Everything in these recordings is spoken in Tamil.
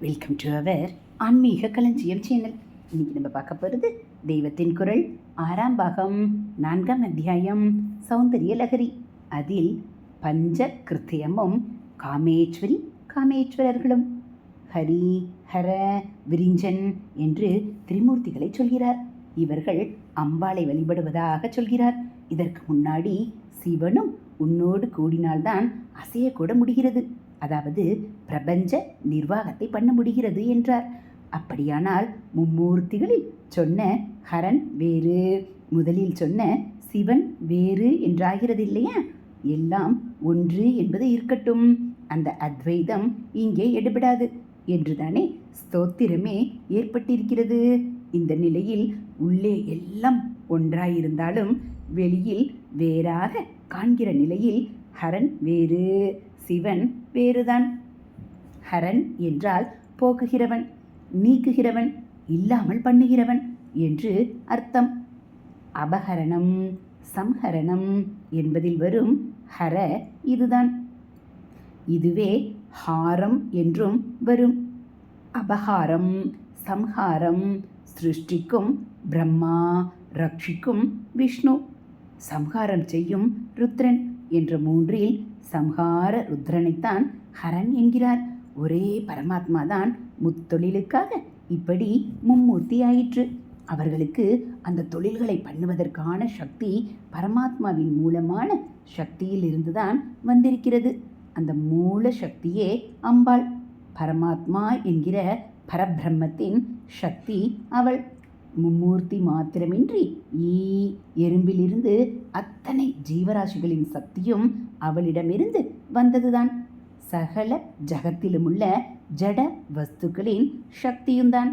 வெல்கம் டு அவர் ஆன்மீக களஞ்சியம் சேனல் இன்னைக்கு நம்ம பார்க்க போகிறது தெய்வத்தின் குரல் ஆறாம் பாகம் நான்காம் அத்தியாயம் சௌந்தரிய லகரி. அதில் பஞ்ச கிருத்தியமும் காமேஸ்வரி காமேஸ்வரர்களும் ஹரி ஹர விரிஞ்சன் என்று திரிமூர்த்திகளை சொல்கிறார். இவர்கள் அம்பாளை வழிபடுவதாக சொல்கிறார். இதற்கு முன்னாடி சிவனும் உன்னோடு கூடினால்தான் அசையக்கூட முடிகிறது. அதாவது பிரபஞ்ச நிர்வாகத்தை பண்ண முடிகிறது என்றார். அப்படியானால் மும்மூர்த்திகளில் சொன்ன ஹரன் வேறு முதலில் சொன்ன சிவன் வேறு என்றாகிறது இல்லையா எல்லாம் ஒன்று என்பது இருக்கட்டும். அந்த அத்வைதம் இங்கே எடுபடாது என்றுதானே ஸ்தோத்திரமே ஏற்பட்டிருக்கிறது. இந்த நிலையில் உள்ளே எல்லாம் ஒன்றாயிருந்தாலும் வெளியில் வேறாக காண்கிற நிலையில் ஹரன் வேறு சிவன் வேறுதான். ஹரன் என்றால் போக்குகிறவன் நீக்குகிறவன் இல்லாமல் பண்ணுகிறவன் என்று அர்த்தம். அபகரணம் சம்ஹரணம் என்பதில் வரும் ஹர இதுதான். இதுவே ஹாரம் என்றும் வரும். அபகாரம் சம்ஹாரம் சிருஷ்டிக்கும் பிரம்மா ரட்சிக்கும் விஷ்ணு. சம்ஹாரம் செய்யும் ருத்ரன் என்ற மூன்றில் சம்ஹார ருத்ரனைத்தான் ஹரன் என்கிறார். ஒரே பரமாத்மா தான் முத்தொழிலுக்காக இப்படி மும்மூர்த்தி ஆயிற்று அவர்களுக்கு அந்த தொழில்களை பண்ணுவதற்கான சக்தி பரமாத்மாவின் மூலமான சக்தியில் இருந்துதான் வந்திருக்கிறது. அந்த மூல சக்தியே அம்பாள். பரமாத்மா என்கிற பரபிரம்மத்தின் சக்தி அவள். மும்மூர்த்தி மாத்திரமின்றி ஈ எறும்பிலிருந்து அத்தனை ஜீவராசிகளின் சக்தியும் அவளிடமிருந்து வந்ததுதான். சகல ஜகத்திலும் உள்ள ஜட வஸ்துக்களின் சக்தியும்தான்.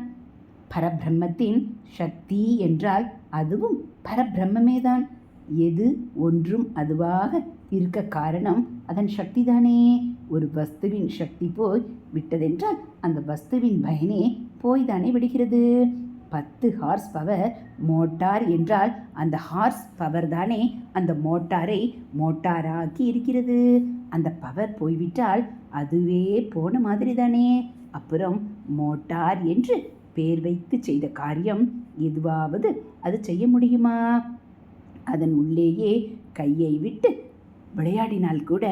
பரபிரம்மத்தின் சக்தி என்றால் அதுவும் பரபிரம்மேதான் எது ஒன்றும் அதுவாக இருக்க காரணம் அதன் சக்தி தானே ஒரு வஸ்துவின் சக்தி போய் விட்டதென்றால் அந்த வஸ்துவின் பயனே போய்தானே விடுகிறது. பத்து ஹார்ஸ் பவர் மோட்டார் என்றால் அந்த ஹார்ஸ் பவர் தானே அந்த மோட்டாரை மோட்டாராக்கி இருக்கிறது. அந்த பவர் போய்விட்டால் அதுவே போன மாதிரி தானே. அப்புறம் மோட்டார் என்று பேர் வைத்து செய்த காரியம் எதுவாவது அது செய்ய முடியுமா? அதன் உள்ளேயே கையை விட்டு விளையாடினால் கூட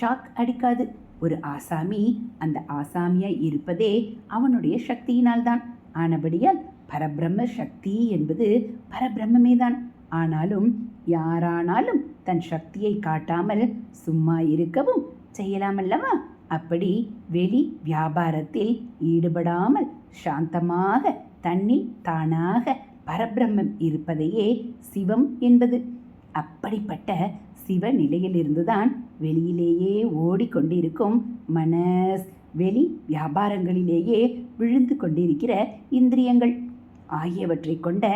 ஷாக் அடிக்காது. ஒரு ஆசாமி அந்த ஆசாமியாய் இருப்பதே அவனுடைய சக்தியினால்தான். ஆனபடியால் பரபிரம்ம சக்தி என்பது பரபிரம்மே தான் ஆனாலும் யாரானாலும் தன் சக்தியை காட்டாமல் சும்மா இருக்கவும் செய்யலாமல்லவா? அப்படி வெளி வியாபாரத்தில் ஈடுபடாமல் சாந்தமாக தன்னில் தானாக பரபிரம்மம் இருப்பதையே சிவம் என்பது. அப்படிப்பட்ட சிவ நிலையிலிருந்துதான் வெளியிலேயே ஓடிக்கொண்டிருக்கும் மனஸ் வெளி வியாபாரங்களிலேயே விழுந்து கொண்டிருக்கிற இந்திரியங்கள். ஆகியவற்றை கொண்ட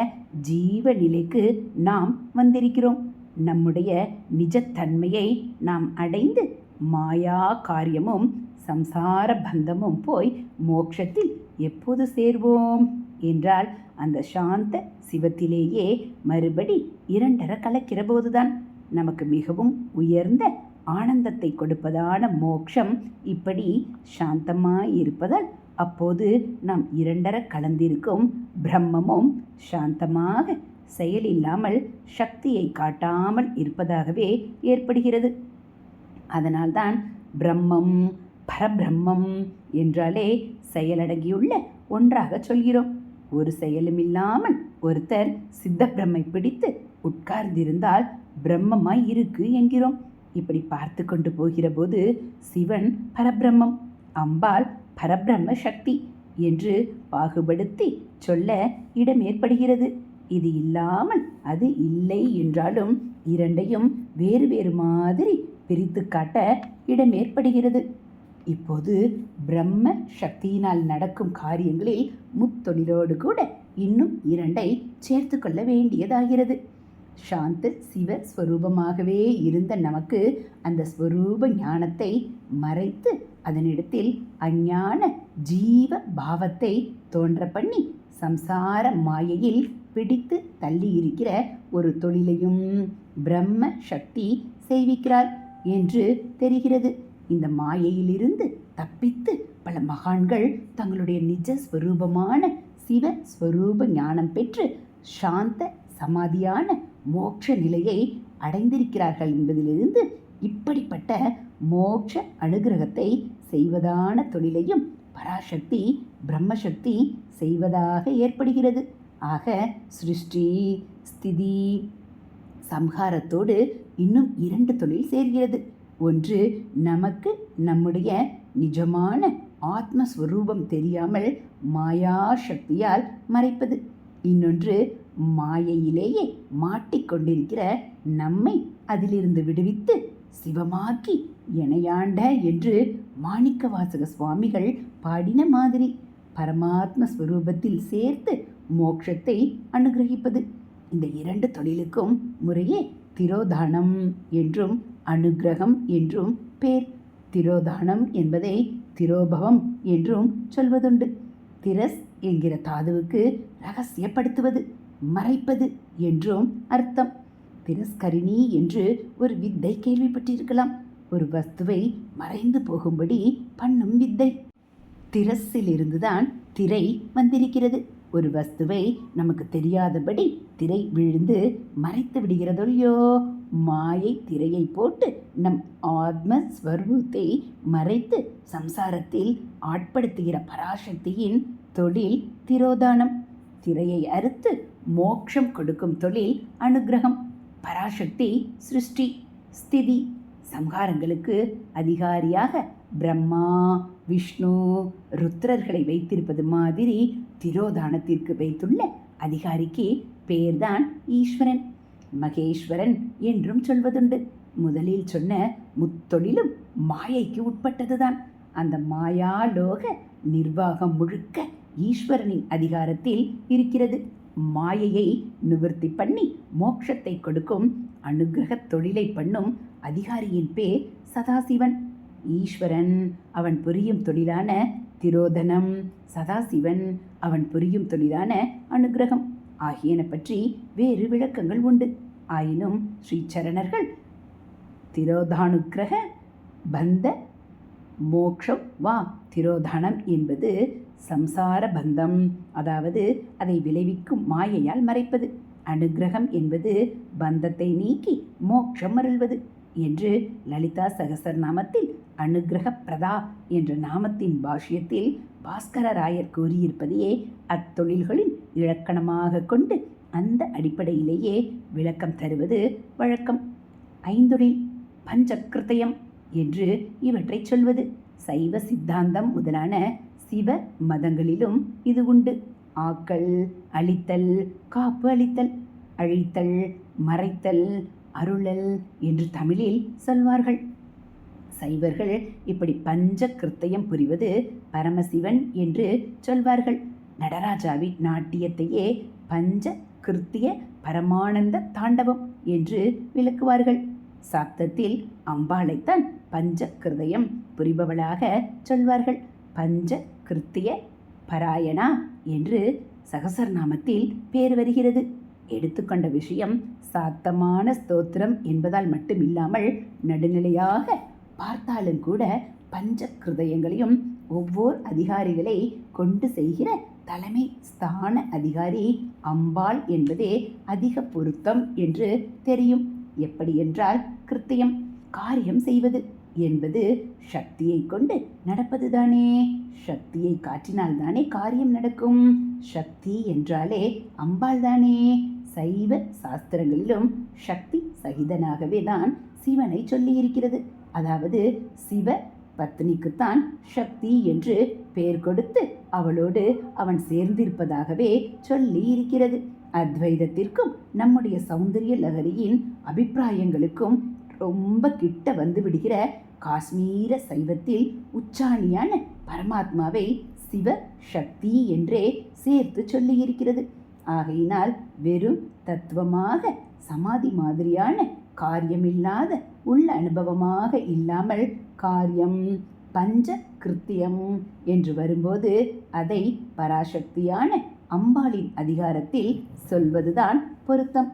ஜீவ நிலைக்கு நாம் வந்திருக்கிறோம். நம்முடைய நிஜத்தன்மையை நாம் அடைந்து மாயா காரியமும் சம்சார பந்தமும் போய் மோட்சத்தில் எப்போது சேர்வோம்? என்றால் அந்த சாந்த சிவத்திலேயே மறுபடி இரண்டர கலக்கிற போதுதான். நமக்கு மிகவும் உயர்ந்த ஆனந்தத்தை கொடுப்பதான மோட்சம் இப்படி சாந்தமாய் இருப்பதால் அப்போது நாம் இரண்டர கலந்திருக்கும் பிரம்மமும் சாந்தமாக செயலில்லாமல் சக்தியை காட்டாமல் இருப்பதாகவே ஏற்படுகிறது. அதனால்தான் பிரம்மம் பரபிரம்மம் என்றாலே செயலடங்கியுள்ள ஒன்றாக சொல்கிறோம். ஒரு செயலும் இல்லாமல் ஒருத்தர் சித்த பிரம்மை பிடித்து உட்கார்ந்திருந்தால் பிரம்மமாய் இருக்கு என்கிறோம். இப்படி பார்த்து கொண்டு போகிற போது சிவன் பரபிரம்மம். அம்பாள் பரபிரம்ம சக்தி என்று பாகுபடுத்தி சொல்ல இடம் ஏற்படுகிறது. இது இல்லாமல் அது இல்லை என்றாலும் இரண்டையும் வேறு வேறு மாதிரி பிரித்து காட்ட இடம் ஏற்படுகிறது. இப்போது பிரம்ம சக்தியினால் நடக்கும் காரியங்களில் முத்தொழிலோடு கூட இன்னும் இரண்டை சேர்த்து கொள்ள வேண்டியதாகிறது. சாந்த சிவ ஸ்வரூபமாகவே இருந்த நமக்கு அந்த ஸ்வரூப ஞானத்தை மறைத்து அதனிடத்தில் அஞ்ஞான ஜீவ பாவத்தை தோன்ற பண்ணி சம்சார மாயையில் பிடித்து தள்ளி இருக்கிற ஒரு தொழிலையும் பிரம்ம சக்தி செய்விக்கிறார் என்று தெரிகிறது. இந்த மாயையிலிருந்து தப்பித்து பல மகான்கள் தங்களுடைய நிஜ ஸ்வரூபமான சிவ ஸ்வரூப ஞானம் பெற்று சாந்த சமாதியான மோட்ச நிலையை அடைந்திருக்கிறார்கள் என்பதிலிருந்து இப்படிப்பட்ட மோட்ச அனுகிரகத்தை செய்வதான தொழிலையும் பராசக்தி பிரம்மசக்தி செய்வதாக ஏற்படுகிறது. ஆக சிருஷ்டி ஸ்திதி சம்ஹாரத்தோடு இன்னும் இரண்டு தொழில் சேர்கிறது. ஒன்று நமக்கு நம்முடைய நிஜமான ஆத்மஸ்வரூபம் தெரியாமல் மாயா சக்தியால் மறைப்பது. இன்னொன்று மாயையிலேயே மாட்டிக்கொண்டிருக்கிற நம்மை அதிலிருந்து விடுவித்து சிவமாக்கி இணையாண்ட என்று மாணிக்கவாசக சுவாமிகள் பாடின மாதிரி பரமாத்ம ஸ்வரூபத்தில் சேர்த்து மோட்சத்தை அனுகிரகிப்பது. இந்த இரண்டு தொழிலுக்கும் முறையே திரோதானம் என்றும் அனுக்கிரகம் என்றும் பேர். திரோதானம் என்பதை திரோபவம் என்றும் சொல்வதுண்டு. திரஸ் என்கிற தாதுவுக்கு ரகசியப்படுத்துவது மறைப்பது என்றும் அர்த்தம். திரஸ்கரிணி என்று ஒரு வித்தை கேள்விப்பட்டிருக்கலாம். ஒரு வஸ்துவை மறைந்து போகும்படி பண்ணும் வித்தை. திரஸிலிருந்துதான் திரை வந்திருக்கிறது. ஒரு வஸ்துவை நமக்கு தெரியாதபடி திரை விழுந்து மறைத்து விடுகிறதொல்லையோ? மாயை திரையை போட்டு நம் ஆத்ம ஸ்வரூபத்தை மறைத்து சம்சாரத்தில் ஆட்படுத்துகிற பராசக்தியின் தொழில் திரோதானம். திரையை அறுத்து மோட்சம் கொடுக்கும் தொழில் அனுக்கிரகம் பராசக்தி சிருஷ்டி ஸ்திதி சம்ஹாரங்களுக்கு அதிகாரியாக பிரம்மா விஷ்ணு ருத்ரர்களை வைத்திருப்பது மாதிரி திரோதானத்திற்கு வைத்துள்ள அதிகாரிக்கு பேர்தான் ஈஸ்வரன். மகேஸ்வரன் என்றும் சொல்வதுண்டு. முதலில் சொன்ன முத்தொழிலும் மாயைக்கு உட்பட்டதுதான். அந்த மாயாலோக நிர்வாகம் முழுக்க ஈஸ்வரனின் அதிகாரத்தில் இருக்கிறது. மாயையை நிவர்த்தி பண்ணி மோட்சத்தை கொடுக்கும் அனுகிரகத் தொழிலை பண்ணும் அதிகாரியின் பேர் சதாசிவன். ஈஸ்வரன் அவன் புரியும் தொழிலான திரோதனம். சதாசிவன் அவன் புரியும் தொழிலான அனுக்கிரகம் ஆகியன பற்றி வேறு விளக்கங்கள் உண்டு. ஆயினும் ஸ்ரீச்சரணர்கள் திரோதானுக்கிரக பந்த மோக்ஷம் வா திரோதானம் என்பது சம்சார பந்தம் அதாவது அதை விளைவிக்கும் மாயையால் மறைப்பது. அனுக்கிரகம் என்பது பந்தத்தை நீக்கி மோட்சம் அருள்வது என்று லலிதா சகசர் நாமத்தில் அனுகிரக பிரதா என்ற நாமத்தின் பாஷ்யத்தில் பாஸ்கரராயர் கூறியிருப்பதையே அத்தொழில்களின் இலக்கணமாக கொண்டு அந்த அடிப்படையிலேயே விளக்கம் தருவது வழக்கம். ஐந்தொழில் பஞ்சக்கிருத்தயம் என்று இவற்றை சொல்வது. சைவ சித்தாந்தம் முதலான சிவ மதங்களிலும் இது உண்டு. ஆக்கல் அழித்தல் காப்பு அளித்தல் அழித்தல் மறைத்தல் அருளல் என்று தமிழில் சொல்வார்கள். சைவர்கள் இப்படி பஞ்ச கிருத்தயம் புரிவது பரமசிவன் என்று சொல்வார்கள். நடராஜாவின் நாட்டியத்தையே பஞ்ச கிருத்திய பரமானந்த தாண்டவம் என்று விளக்குவார்கள். சாப்தத்தில் அம்பாளைத்தான் பஞ்ச கிருதயம் புரிபவளாக சொல்வார்கள். பஞ்ச கிருத்திய பராயணா என்று சகசரநாமத்தில் பேர் வருகிறது. எடுத்துக்கொண்ட விஷயம் சாத்தமான ஸ்தோத்திரம் என்பதால் மட்டுமில்லாமல் நடுநிலையாக பார்த்தாலும் கூட பஞ்ச கிருதயங்களையும் ஒவ்வொரு அதிகாரிகளை கொண்டு செய்கிற தலைமை ஸ்தான அதிகாரி அம்பாள் என்பதே அதிக பொருத்தம் என்று தெரியும். எப்படி என்றால் கிருத்தியம் காரியம் செய்வது. என்பது சக்தியை கொண்டு நடப்பதுதானே. சக்தியை காட்டினால் தானே காரியம் நடக்கும். சக்தி என்றாலே அம்பாள் தானே சைவ சாஸ்திரங்களிலும் சக்தி சகிதனாகவே தான் சிவனை சொல்லியிருக்கிறது. அதாவது சிவ பத்னிக்குத்தான் சக்தி என்று பெயர் கொடுத்து அவளோடு அவன் சேர்ந்திருப்பதாகவே சொல்லி இருக்கிறது அத்வைதத்திற்கும் நம்முடைய சௌந்தரிய லகரியின் அபிப்பிராயங்களுக்கும் ரொம்ப கிட்ட வந்து விடுகிற காஷ்மீர சைவத்தில் உச்சாணியான பரமாத்மாவை சிவ சக்தி என்றே சேர்த்து சொல்லியிருக்கிறது. ஆகையினால் வெறும் தத்துவமாக சமாதி மாதிரியான காரியமில்லாத உள்ள அனுபவமாக இல்லாமல் காரியம் பஞ்ச கிருத்தியம் என்று வரும்போது அதை பராசக்தியான அம்பாளின் அதிகாரத்தில் சொல்வதுதான் பொருத்தம்.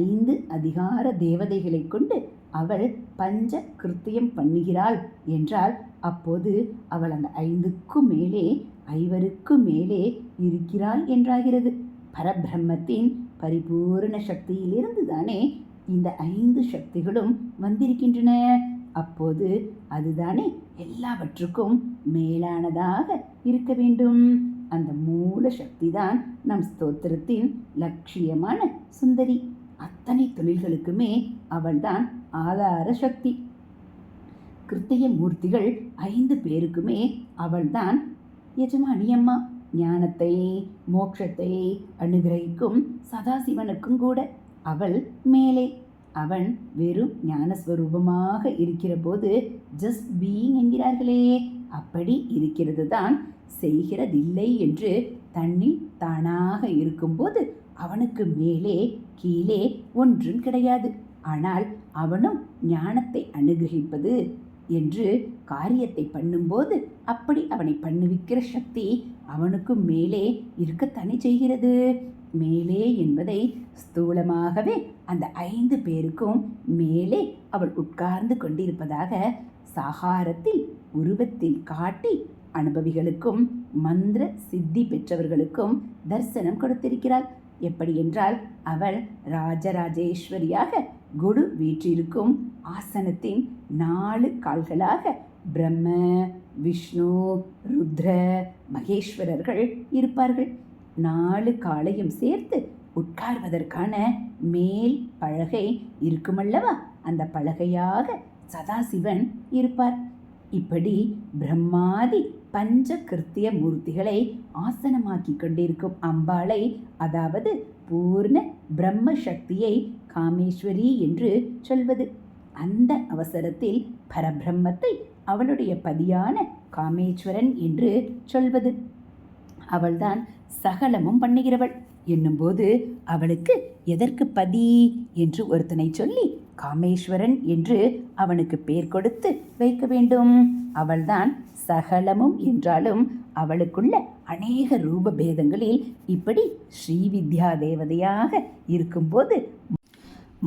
ஐந்து அதிகார தேவதைகளை கொண்டு அவள் பஞ்ச கிருத்தியம் பண்ணுகிறாள் என்றால் அப்போது அவள் அந்த ஐந்துக்கும் மேலே ஐவருக்கும் மேலே இருக்கிறாள் என்றாகிறது. பரபிரம்மத்தின் பரிபூரண சக்தியிலிருந்து தானே இந்த ஐந்து சக்திகளும் வந்திருக்கின்றன. அப்போது அதுதானே எல்லாவற்றுக்கும் மேலானதாக இருக்க வேண்டும். அந்த மூல சக்தி தான் நம் ஸ்தோத்திரத்தின் லட்சியமான சுந்தரி. அத்தனை தொழில்களுக்குமே அவள்தான் ஆதார சக்தி. கிருத்திய மூர்த்திகள் ஐந்து பேருக்குமே அவள்தான் எஜமானி அம்மா. ஞானத்தை மோட்சத்தை அனுகிரகிக்கும் சதாசிவனுக்கும் கூட அவள் மேலே. அவன் வெறும் ஞானஸ்வரூபமாக இருக்கிற போது ஜஸ்ட் பீயிங் என்கிறார்களே அப்படி இருக்கிறது தான் செய்கிறதில்லை என்று தன்னில் தானாக இருக்கும்போது அவனுக்கு மேலே கீழே ஒன்றும் கிடையாது. ஆனால் அவனும் ஞானத்தை அனுகிரகிப்பது என்று காரியத்தை பண்ணும்போது அப்படி அவனை பண்ணுவிக்கிற சக்தி அவனுக்கு மேலே இருக்கத்தானே செய்கிறது. மேலே என்பதை ஸ்தூலமாகவே அந்த ஐந்து பேருக்கும் மேலே அவள் உட்கார்ந்து கொண்டிருப்பதாக சாகாரத்தில் உருவத்தில் காட்டி அனுபவிகளுக்கும் மந்திர சித்தி பெற்றவர்களுக்கும் தரிசனம் கொடுத்திருக்கிறாள். எப்படி என்றால் அவள் ராஜராஜேஸ்வரியாக குரு வீற்றிருக்கும் ஆசனத்தின் நாலு கால்களாக பிரம்ம விஷ்ணு ருத்ர மகேஸ்வரர்கள் இருப்பார்கள். நாலு காலையும் சேர்த்து உட்கார்வதற்கான மேல் பலகை இருக்குமல்லவா? அந்த பலகையாக சதாசிவன் இருப்பார். இப்படி பிரம்மாதி பஞ்ச கிருத்திய மூர்த்திகளை ஆசனமாக்கி கொண்டிருக்கும் அம்பாளை அதாவது பூர்ண பிரம்ம சக்தியை காமேஸ்வரி என்று சொல்வது. அந்த அவசரத்தில் பரபிரம்மத்தை அவளுடைய பதியான காமேஸ்வரன் என்று சொல்வது. அவள்தான் சகலமும் பண்ணுகிறவள். என்னும்போது அவளுக்கு எதற்கு பதி என்று ஒருத்தனை சொல்லி காமேஸ்வரன் என்று அவனுக்கு பெயர் கொடுத்து வைக்க வேண்டும். அவள்தான் சகலமும் என்றாலும் அவளுக்குள்ள அநேக ரூப பேதங்களில் இப்படி ஸ்ரீவித்யா தேவதையாக இருக்கும்போது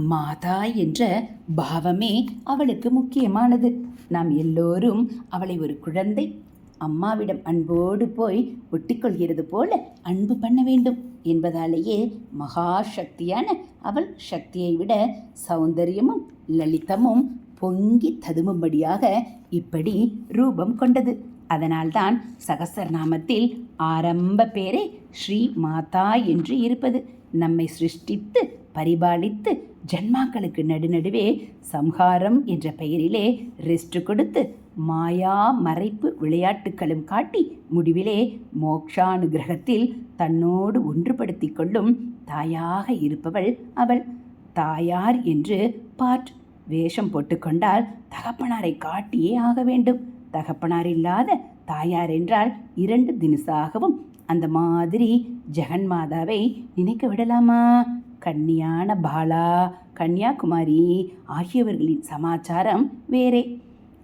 மாதா என்ற பாவமே அவளுக்கு முக்கியமானது. நாம் எல்லோரும் அவளை ஒரு குழந்தை. அம்மாவிடம் அன்போடு போய் ஒட்டிக்கொள்கிறது போல அன்பு பண்ண வேண்டும் என்பதாலேயே மகா சக்தியான அவள் சக்தியை விட சௌந்தரியமும் லலிதமும் பொங்கி ததுமும்படியாக இப்படி ரூபம் கொண்டது. அதனால்தான் சகசரநாமத்தில் ஆரம்ப பேரே ஸ்ரீ மாதா என்று இருப்பது. நம்மை சிருஷ்டித்து பரிபாலித்து ஜன்மாக்களுக்கு நடுநடுவே சம்ஹாரம் என்ற பெயரிலே ரெஸ்ட் கொடுத்து மாயா மறைப்பு விளையாட்டுகளும் காட்டி முடிவிலே மோக்ஷானுகிரகத்தில் தன்னோடு ஒன்றுபடுத்தி கொள்ளும் தாயாக இருப்பவள் அவள். தாயார் என்று பாட் வேஷம் போட்டுக்கொண்டால் தகப்பனாரை காட்டியே ஆக வேண்டும். தகப்பனார் இல்லாத தாயார் என்றால் இரண்டு தினசாகவும் அந்த மாதிரி ஜெகன்மாதாவை நினைக்க விடலாமா? கன்னியான பாலா கன்னியாகுமாரி ஆகியவர்களின் சமாச்சாரம் வேறே.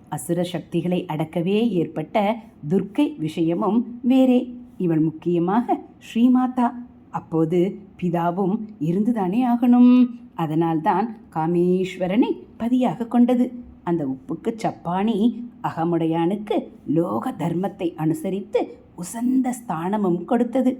அசுர சக்திகளை அடக்கவே ஏற்பட்ட துர்க்கை விஷயமும் வேறே. இவள் முக்கியமாக ஸ்ரீமாதா. அப்போது பிதாவும் இருந்துதானே ஆகணும். அதனால்தான் காமேஸ்வரனை பதியாக கொண்டது. அந்த உப்புக்கு சப்பானி அகமுடையானுக்கு லோக தர்மத்தை அனுசரித்து உசந்த ஸ்தானமும் கொடுத்தது.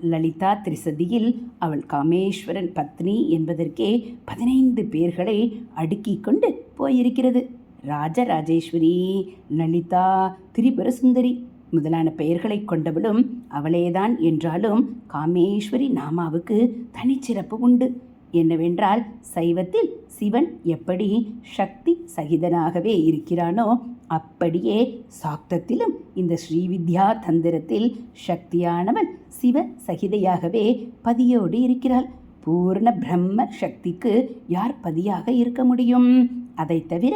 லலிதா திரிசதியில் அவள் காமேஸ்வரன் பத்னி என்பதற்கே பதினைந்து பேர்களை அடுக்கி கொண்டு போயிருக்கிறது. ராஜராஜேஸ்வரி லலிதா திரிபுர சுந்தரி முதலான பெயர்களை கொண்டவளும் அவளேதான் என்றாலும் காமேஸ்வரி நாமாவுக்கு தனிச்சிறப்பு உண்டு. என்னவென்றால் சைவத்தில் சிவன் எப்படி சக்தி சகிதனாகவே இருக்கிறானோ அப்படியே சாக்தத்திலும் இந்த ஸ்ரீவித்யா தந்திரத்தில் சக்தியானவன் சிவ சகிதையாகவே பதியோடு இருக்கிறாள். பூர்ண பிரம்ம சக்திக்கு யார் பதியாக இருக்க முடியும்? அதை தவிர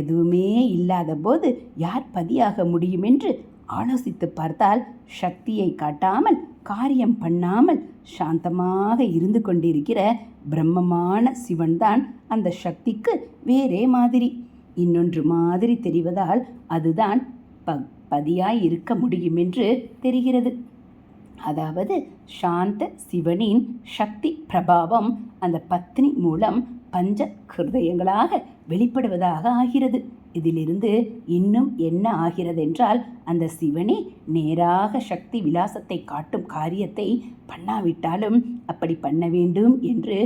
எதுவுமே இல்லாத போது யார் பதியாக முடியும் என்று ஆலோசித்து பார்த்தால் சக்தியை காட்டாமல் காரியம் பண்ணாமல் சாந்தமாக இருந்து கொண்டிருக்கிற பிரம்மமான சிவன்தான் அந்த சக்திக்கு வேறே மாதிரி. இன்னொன்று மாதிரி தெரிவதால் அதுதான் ப பதியாய் இருக்க முடியும் என்று தெரிகிறது. அதாவது சாந்த சிவனின் சக்தி பிரபாவம் அந்த பத்னி மூலம் பஞ்ச ஹிருதயங்களாக வெளிப்படுவதாக ஆகிறது. இதிலிருந்து இன்னும் என்ன ஆகிறது என்றால் அந்த சிவனே நேராக சக்தி விலாசத்தை காட்டும் காரியத்தை பண்ணாவிட்டாலும் அப்படி பண்ண வேண்டும் என்று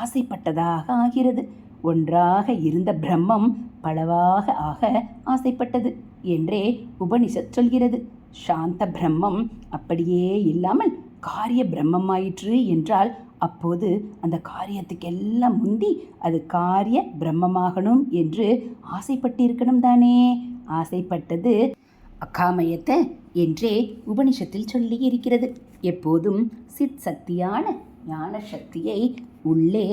ஆசைப்பட்டதாக ஆகிறது. ஒன்றாக இருந்த பிரம்மம் பலவாக ஆக ஆசைப்பட்டது என்றே உபனிஷத் சொல்கிறது. சாந்த பிரம்மம் அப்படியே இல்லாமல் காரிய பிரம்மமாயிற்று என்றால் அப்போது அந்த காரியத்துக்கெல்லாம் முந்தி அது காரிய பிரம்மமாகணும் என்று ஆசைப்பட்டிருக்கணும் தானே. ஆசைப்பட்டது அகாமயத்தை என்றே உபனிஷத்தில் சொல்லி இருக்கிறது. எப்போதும் சித் சக்தியான ஞான சக்தியை உள்ளே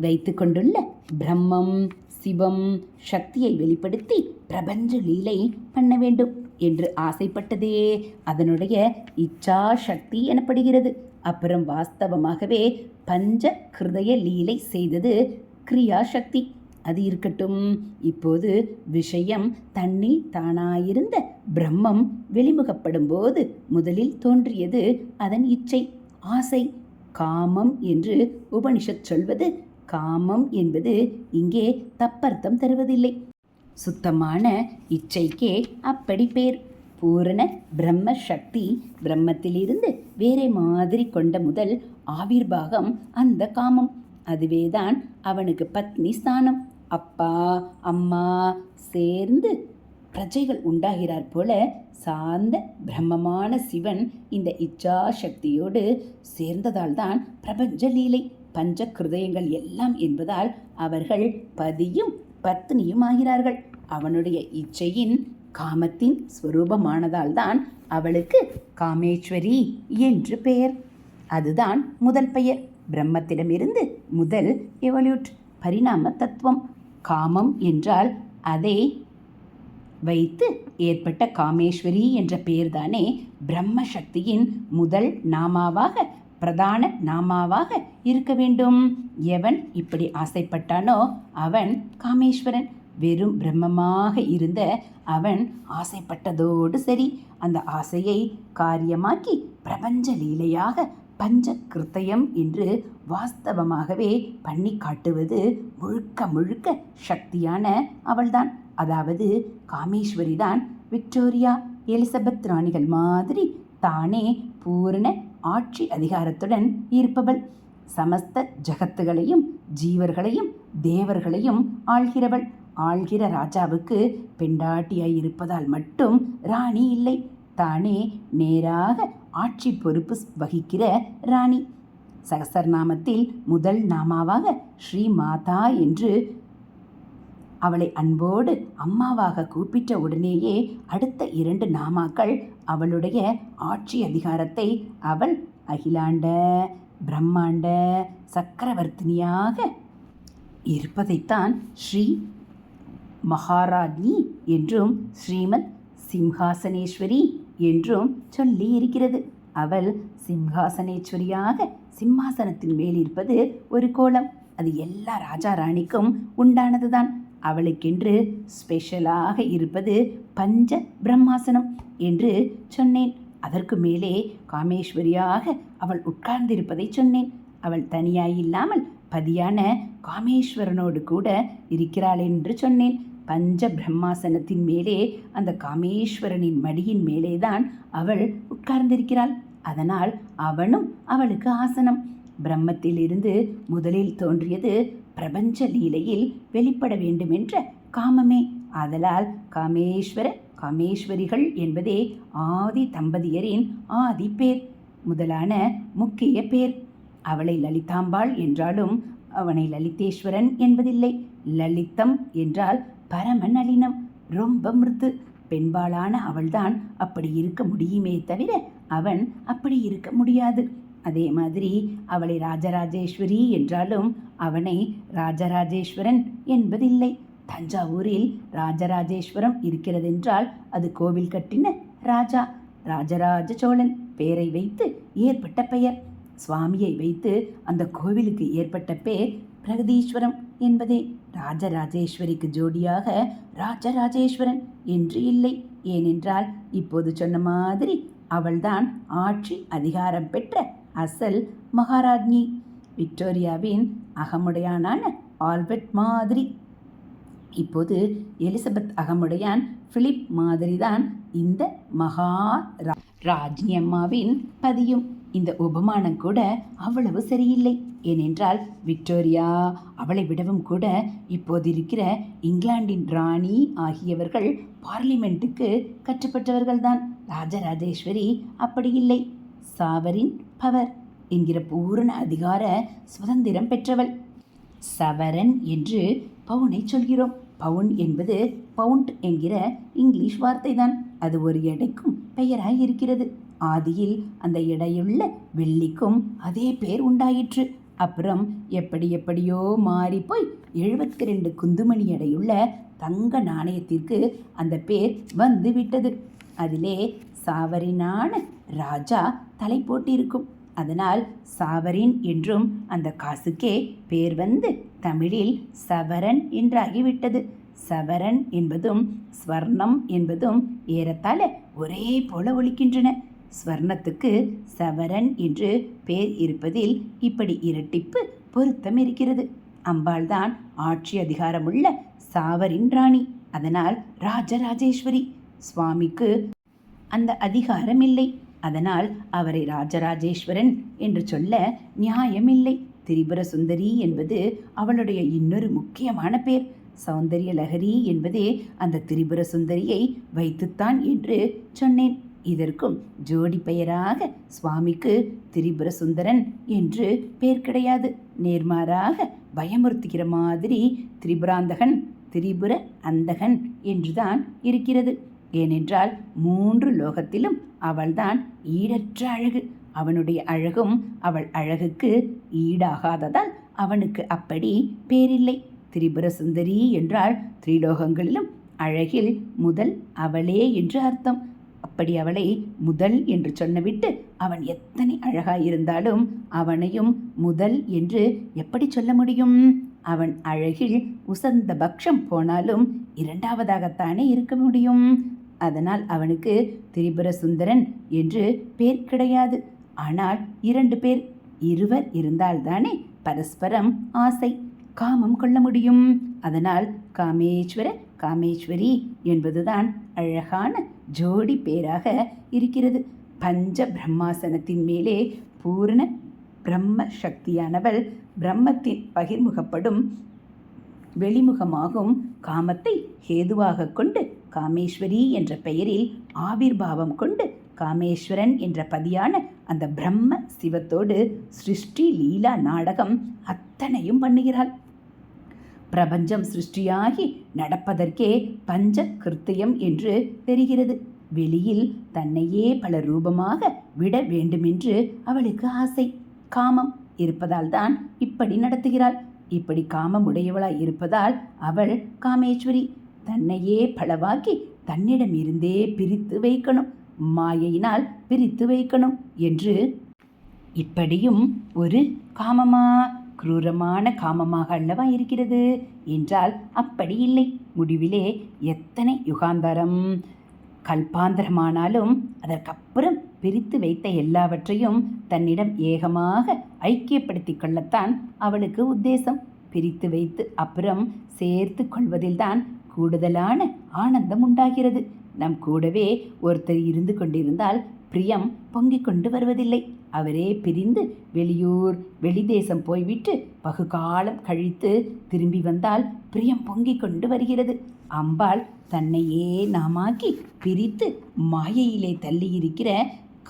வைத்து கொண்டுள்ள பிரம்மம் சிவம் சக்தியை வெளிப்படுத்தி பிரபஞ்ச லீலை பண்ண வேண்டும் என்று ஆசைப்பட்டதே. அதனுடைய இச்சா சக்தி எனப்படுகிறது. அப்புறம் வாஸ்தவமாகவே பஞ்ச கிருதய லீலை செய்தது கிரியா சக்தி. அது இருக்கட்டும். இப்போது விஷயம் தன்னில் தானாயிருந்த பிரம்மம் வெளிமுகப்படும் போது முதலில் தோன்றியது அதன் இச்சை ஆசை காமம் என்று உபனிஷத் சொல்வது காமம் என்பது இங்கே தப்பர்த்தம் தருவதில்லை. சுத்தமான இச்சைக்கே அப்படி பேர். பூரண பிரம்ம சக்தி பிரம்மத்திலிருந்து வேறே மாதிரி கொண்ட முதல் ஆவிர்வாகம் அந்த காமம். அதுவேதான் அவனுக்கு பத்னி ஸ்தானம். அப்பா அம்மா சேர்ந்து பிரஜைகள் உண்டாகிறார் போல சார்ந்த பிரம்மமான சிவன் இந்த இச்சா சக்தியோடு சேர்ந்ததால் தான் பிரபஞ்ச லீலை. பஞ்ச கிருதயங்கள் எல்லாம் என்பதால் அவர்கள் பதியும் பத்னியும் ஆகிறார்கள் அவனுடைய இச்சையின் காமத்தின் ஸ்வரூபமானதால் தான் அவளுக்கு காமேஸ்வரி என்று பெயர். அதுதான் முதல் பெயர். பிரம்மத்திடமிருந்து முதல் எவல்யூட் பரிணாம தத்துவம். காமம் என்றால் அதை வைத்து ஏற்பட்ட காமேஸ்வரி என்ற பெயர்தானே பிரம்ம சக்தியின் முதல் நாமாவாக பிரதான நாமாவாக இருக்க வேண்டும். எவன் இப்படி ஆசைப்பட்டானோ அவன் காமேஸ்வரன். வெறும் பிரம்மமாக இருந்த அவன் ஆசைப்பட்டதோடு சரி. அந்த ஆசையை காரியமாக்கி பிரபஞ்ச லீலையாக பஞ்ச கிருத்தயம் என்று வாஸ்தவமாகவே பண்ணி காட்டுவது முழுக்க முழுக்க சக்தியான அவள்தான். அதாவது காமேஸ்வரி தான் விக்டோரியா எலிசபெத் ராணிகள் மாதிரி தானே பூரண ஆட்சி அதிகாரத்துடன் இருப்பவள். சமஸ்த ஜகத்துகளையும் ஜீவர்களையும் தேவர்களையும் ஆள்கிறவள். ஆள்கிற ராஜாவுக்கு பெண்டாட்டியாய் இருப்பதால் மட்டும் ராணி இல்லை. தானே நேராக ஆட்சி பொறுப்பு வகிக்கிற ராணி. சகசர்நாமத்தில் முதல் நாமாவாக ஸ்ரீ மாதா என்று அவளை அன்போடு அம்மாவாக கூப்பிட்ட உடனேயே அடுத்த இரண்டு நாமாக்கள் அவளுடைய ஆட்சி அதிகாரத்தை அவள் அகிலாண்ட பிரம்மாண்ட சக்கரவர்த்தினியாக இருப்பதைத்தான் ஸ்ரீ மகாராஜ்னி என்றும் ஸ்ரீமத் சிம்ஹாசனேஸ்வரி என்றும் சொல்லி இருக்கிறது அவள் சிம்ஹாசனேஸ்வரியாக சிம்மாசனத்தின் மேல் இருப்பது ஒரு கோலம். அது எல்லா ராஜா ராணிக்கும் உண்டானதுதான். அவளுக்கென்று ஸ்பெஷலாக இருப்பது பஞ்ச பிரம்மாசனம் என்று சொன்னேன். அதற்கு மேலே காமேஸ்வரியாக அவள் உட்கார்ந்திருப்பதை சொன்னேன். அவள் தனியாயில்லாமல் பதியான காமேஸ்வரனோடு கூட இருக்கிறாள் என்று சொன்னேன். பஞ்ச பிரம்மாசனத்தின் மேலே அந்த காமேஸ்வரனின் மடியின் மேலேதான் அவள் உட்கார்ந்திருக்கிறாள். அதனால் அவனும் அவளுக்கு ஆசனம். பிரம்மத்திலிருந்து முதலில் தோன்றியது பிரபஞ்ச லீலையில் வெளிப்பட வேண்டுமென்ற காமமே. ஆதலால் காமேஸ்வர காமேஸ்வரிகள் என்பதே ஆதி தம்பதியரின் ஆதி பேர் முதலான முக்கிய பேர். அவளை லலிதாம்பாள் என்றாலும் அவனை லலிதேஸ்வரன் என்பதில்லை. லலித்தம் என்றால் பரம நளினம் ரொம்ப மிருது. பெண்பாளான அவள்தான் அப்படி இருக்க முடியுமே தவிர அவன் அப்படி இருக்க முடியாது. அதே மாதிரி அவளை ராஜராஜேஸ்வரி என்றாலும் அவனை ராஜராஜேஸ்வரன் என்பதில்லை. தஞ்சாவூரில் ராஜராஜேஸ்வரம் இருக்கிறதென்றால் அது கோவில் கட்டின ராஜா ராஜராஜ சோழன் பெயரை வைத்து ஏற்பட்ட பெயர். சுவாமியை வைத்து அந்த கோவிலுக்கு ஏற்பட்ட பெயர் பிரகதீஸ்வரம் என்பதே. ராஜராஜேஸ்வரிக்கு ஜோடியாக ராஜராஜேஸ்வரன் என்று இல்லை. ஏனென்றால் இப்போது சொன்ன மாதிரி அவள்தான் ஆட்சி அதிகாரம் பெற்ற அசல் மகாராஜ்னி. விக்டோரியாவின் அகமுடையானான ஆல்பர்ட் மாதிரி. இப்போது எலிசபெத் அகமுடையான் பிலிப் மாதிரிதான் இந்த மகா ரா- ராஜ்ஞி அம்மாவின் பதியும். இந்த உபமானம் கூட அவ்வளவு சரியில்லை. ஏனென்றால் விக்டோரியா அவளை விடவும் கூட இப்போது இருக்கிற இங்கிலாந்தின் ராணி ஆகியவர்கள் பார்லிமெண்ட்டுக்கு கற்றுப்பட்டவர்கள்தான் ராஜராஜேஸ்வரி அப்படி இல்லை. சாவரின் பவர் என்கிற பூரண அதிகார சுதந்திரம் பெற்றவள். சவரன் என்று பவுனை சொல்கிறோம். பவுன் என்பது பவுண்ட் என்கிற இங்கிலீஷ் வார்த்தைதான். அது ஒரு எடைக்கும் பெயராய் இருக்கிறது ஆதியில் அந்த எடையுள்ள வெள்ளிக்கும் அதே பேர் உண்டாயிற்று. அப்புறம் எப்படி எப்படியோ மாறி போய் எழுபத்தி ரெண்டு குந்துமணி எடையுள்ள தங்க நாணயத்திற்கு அந்த பேர் வந்து விட்டது அதிலே சாவரினான ராஜா தலை போட்டிருக்கும். அதனால் சாவரின் என்றும் அந்த காசுக்கே பேர் வந்து தமிழில் சவரன் என்றாகிவிட்டது. சவரன் என்பதும் ஸ்வர்ணம் என்பதும் ஏறத்தாழ ஒரே போல ஒழிக்கின்றன ஸ்வர்ணத்துக்கு சவரன் என்று பேர் இருப்பதில் இப்படி இரட்டிப்பு பொருத்தம் இருக்கிறது. அம்பாள்தான் ஆட்சி அதிகாரமுள்ள சாவரின் ராணி. அதனால் ராஜராஜேஸ்வரி. சுவாமிக்கு அந்த அதிகாரம் இல்லை அதனால் அவரை ராஜராஜேஸ்வரன் என்று சொல்ல நியாயமில்லை. திரிபுர சுந்தரி என்பது அவளுடைய இன்னொரு முக்கியமான பேர். சௌந்தரிய லஹரி என்பதே அந்த திரிபுர சுந்தரியை வைத்துத்தான் என்று சொன்னேன். இதற்கும் ஜோடி பெயராக சுவாமிக்கு திரிபுர சுந்தரன் என்று பேர் கிடையாது. நேர்மாறாக பயமுறுத்துகிற மாதிரி திரிபுராந்தகன் திரிபுர அந்தகன் என்றுதான் இருக்கிறது. ஏனென்றால் மூன்று லோகத்திலும் அவள்தான் ஈடற்ற அழகு. அவனுடைய அழகும் அவள் அழகுக்கு ஈடாகாததால் அவனுக்கு அப்படி பேரில்லை. திரிபுர சுந்தரி என்றால் திரிலோகங்களிலும் அழகில் முதல் அவளே என்று அர்த்தம். அப்படி அவளை முதல் என்று சொன்னவிட்டு அவன் எத்தனை அழகாயிருந்தாலும் அவனையும் முதல் என்று எப்படி சொல்ல முடியும்? அவன் அழகில் உசந்த பக்ஷம் போனாலும் இரண்டாவதாகத்தானே இருக்க முடியும்? அதனால் அவனுக்கு திரிபுர சுந்தரன் என்று பேர் கிடையாது. ஆனால் இரண்டு பேர் இருவர் இருந்தால்தானே பரஸ்பரம் ஆசை. காமம் கொள்ள முடியும். அதனால் காமேஸ்வர காமேஸ்வரி என்பதுதான் அழகான ஜோடி பேராக இருக்கிறது. பஞ்ச பிரம்மாசனத்தின் மேலே பூரண பிரம்ம சக்தியானவள் பிரம்மத்தின் பகிர்முகப்படும் வெளிமுகமாகும் காமத்தை ஹேதுவாக கொண்டு காமேஸ்வரி என்ற பெயரில் ஆவிர்பாவம் கொண்டு காமேஸ்வரன் என்ற பதியான அந்த பிரம்ம சிவத்தோடு சிருஷ்டி லீலா நாடகம் அத்தனையும் பண்ணுகிறாள். பிரபஞ்சம் சிருஷ்டியாகி நடப்பதற்கே பஞ்ச கிருத்தியம் என்று தெரிகிறது. வெளியில் தன்னையே பல ரூபமாக விட வேண்டுமென்று அவளுக்கு ஆசை. காமம் இருப்பதால் தான் இப்படி நடத்துகிறாள். இப்படி காமம் உடையவளாய் இருப்பதால் அவள் காமேஸ்வரி. தன்னையே பளவாக்கி தன்னிடம் இருந்தே பிரித்து வைக்கணும். மாயையினால் பிரித்து வைக்கணும் என்று இப்படியும் ஒரு காமமா குரூரமான காமமாக அல்லவா இருக்கிறது? என்றால் அப்படி இல்லை. முடிவிலே எத்தனை யுகாந்தரம் கல்பாந்தரமானாலும் அதற்கப்புறம் பிரித்து வைத்த எல்லாவற்றையும் தன்னிடம் ஏகமாக ஐக்கியப்படுத்தி கொள்ளத்தான் அவளுக்கு உத்தேசம். பிரித்து வைத்து அப்புறம் சேர்த்து கொள்வதில்தான் கூடுதலான ஆனந்தம் உண்டாகிறது. நம் கூடவே ஒருத்தர் இருந்து கொண்டிருந்தால் பிரியம் பொங்கிக் கொண்டு வருவதில்லை. அவரே பிரிந்து வெளியூர் வெளிதேசம் போய்விட்டு பகுகாலம் கழித்து திரும்பி வந்தால் பிரியம் பொங்கிக் கொண்டு வருகிறது. அம்பாள் தன்னையே நாமாக்கி பிரித்து மாயையிலே தள்ளியிருக்கிற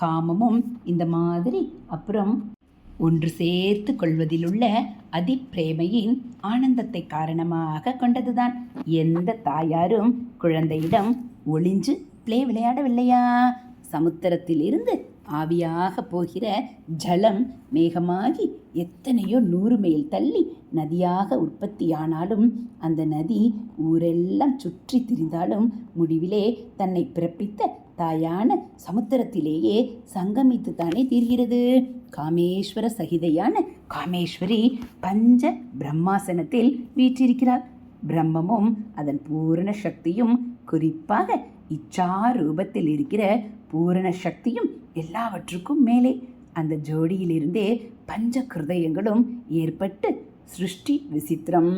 காமமும் இந்த மாதிரி அப்புறம் ஒன்று சேர்த்து கொள்வதிலுள்ள அதிப்பிரேமையின் ஆனந்தத்தை காரணமாக கொண்டதுதான். எந்த தாயாரும் குழந்தையிடம் ஒளிஞ்சு பிளே விளையாடவில்லையா? சமுத்திரத்திலிருந்து ஆவியாக போகிற ஜலம் மேகமாகி எத்தனையோ நூறு மைல் தள்ளி நதியாக உற்பத்தியானாலும் அந்த நதி ஊரெல்லாம் சுற்றி திரிந்தாலும் முடிவிலே தன்னை பிறப்பித்த தாயான சமுத்திரத்திலேயே சங்கமித்து தானே தீர்கிறது. காமேஸ்வர சகிதையான காமேஸ்வரி பஞ்ச பிரம்மாசனத்தில் வீற்றிருக்கிறாள் பிரம்மமும் அதன் பூரண சக்தியும் குறிப்பாக இச்சா ரூபத்தில் இருக்கிற பூரண சக்தியும் எல்லாவற்றுக்கும் மேலே. அந்த ஜோடியிலிருந்தே பஞ்ச கிருதயங்களும் ஏற்பட்டு சிருஷ்டி விசித்திரம்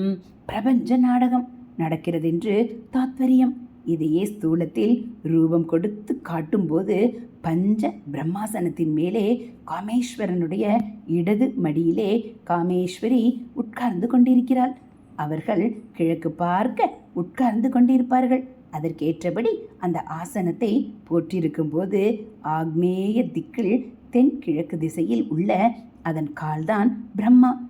பிரபஞ்ச நாடகம் நடக்கிறதென்று தாத்பரியம். இதையே ஸ்தூலத்தில் ரூபம் கொடுத்து காட்டும்போது பஞ்ச பிரம்மாசனத்தின் மேலே காமேஸ்வரனுடைய இடது மடியிலே காமேஸ்வரி உட்கார்ந்து கொண்டிருக்கிறாள். அவர்கள் கிழக்கு பார்க்க உட்கார்ந்து கொண்டிருப்பார்கள். அதற்கேற்றபடி அந்த ஆசனத்தை போற்றிருக்கும் போது ஆக்னேய திக்கில் தென்கிழக்கு திசையில் உள்ள அதன் கால்தான் பிரம்மா.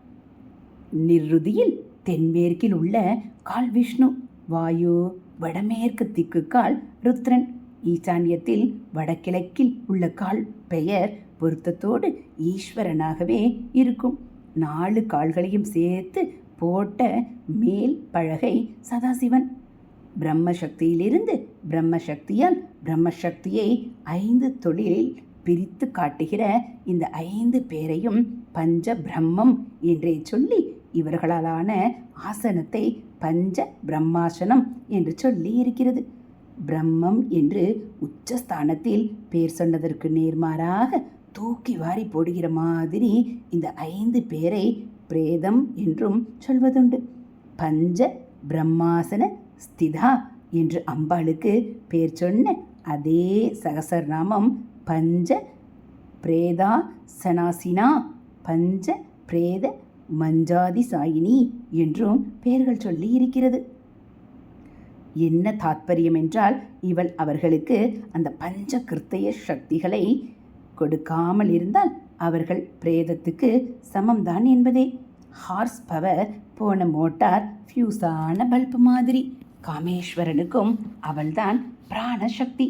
நிர்ருதியில் தென்மேற்கில் உள்ள கால் விஷ்ணு. வாயு. வடமேற்கு திக்கு கால் ருத்ரன். ஈசான்யத்தில் வடகிழக்கில் உள்ள கால் பெயர் பொருத்தத்தோடு ஈஸ்வரனாகவே இருக்கும். நாலு கால்களையும் சேர்த்து போட்ட மேல் பழகை சதாசிவன். பிரம்மசக்தியிலிருந்து பிரம்மசக்தியால் பிரம்மசக்தியை ஐந்து தொழிலில் பிரித்து காட்டுகிற இந்த ஐந்து பேரையும் பஞ்ச பிரம்மம் என்றே சொல்லி இவர்களாலான ஆசனத்தை பஞ்ச பிரம்மாசனம் என்று சொல்லி இருக்கிறது பிரம்மம் என்று உச்சஸ்தானத்தில் பேர் சொன்னதற்கு நேர்மாறாக தூக்கி வாரி போடுகிற மாதிரி இந்த ஐந்து பேரை பிரேதம் என்றும் சொல்வதுண்டு. பஞ்ச பிரம்மாசன ஸ்திதா என்று அம்பாளுக்கு பேர் சொன்ன அதே சகசரநாமம் பஞ்ச பிரேதா சனாசினா பஞ்ச பிரேத மஞ்சாதி சாயினி என்றும் பெயர்கள் சொல்லி இருக்கிறது. என்ன தாத்பரியம் என்றால் இவள் அவர்களுக்கு அந்த பஞ்ச கிருத்தய சக்திகளை கொடுக்காமல் இருந்தால் அவர்கள் பிரேதத்துக்கு சமம்தான் என்பதே. ஹார்ஸ் பவர் போன மோட்டார் ஃபியூஸான பல்பு மாதிரி. காமேஸ்வரனுக்கும் அவள்தான் பிராணசக்தி.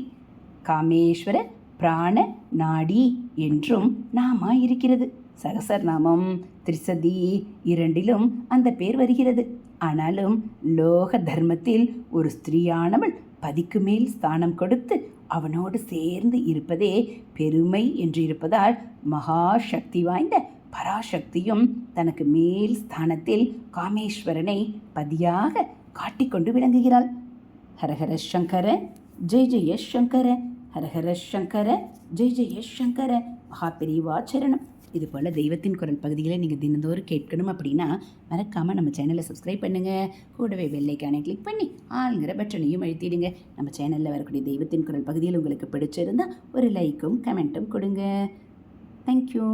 காமேஸ்வர பிராண நாடி என்றும் நாமா இருக்கிறது சகசரநாமம். திரிசதி இரண்டிலும் அந்த பேர் வருகிறது. ஆனாலும் லோக தர்மத்தில் ஒரு ஸ்திரீயானவள் பதிக்கு மேல் ஸ்தானம் கொடுத்து அவனோடு சேர்ந்து இருப்பதே பெருமை என்று இருப்பதால் மகா சக்தி வாய்ந்த பராசக்தியும் தனக்கு மேல் ஸ்தானத்தில் காமேஸ்வரனை பதியாக காட்டிக்கொண்டு விளங்குகிறாள். ஹரஹர சங்கர ஜெய் ஜெய சங்கர ஹரஹர சங்கர ஜெய் ஜெய சங்கர மகா சரணம். இது போல் தெய்வத்தின் குரல் பகுதிகளை நீங்கள் தினந்தோறும் கேட்கணும் அப்படின்னா மறக்காமல் நம்ம சேனலை சப்ஸ்கிரைப் பண்ணுங்கள் கூடவே வெள்ளைக்கானை கிளிக் பண்ணி ஆளுங்கிற பட்டனையும் அழுத்திடுங்க. நம்ம சேனலில் வரக்கூடிய தெய்வத்தின் குரல் பகுதியில் உங்களுக்கு பிடிச்சிருந்தால் ஒரு லைக்கும் கமெண்ட்டும் கொடுங்க. தேங்க்யூ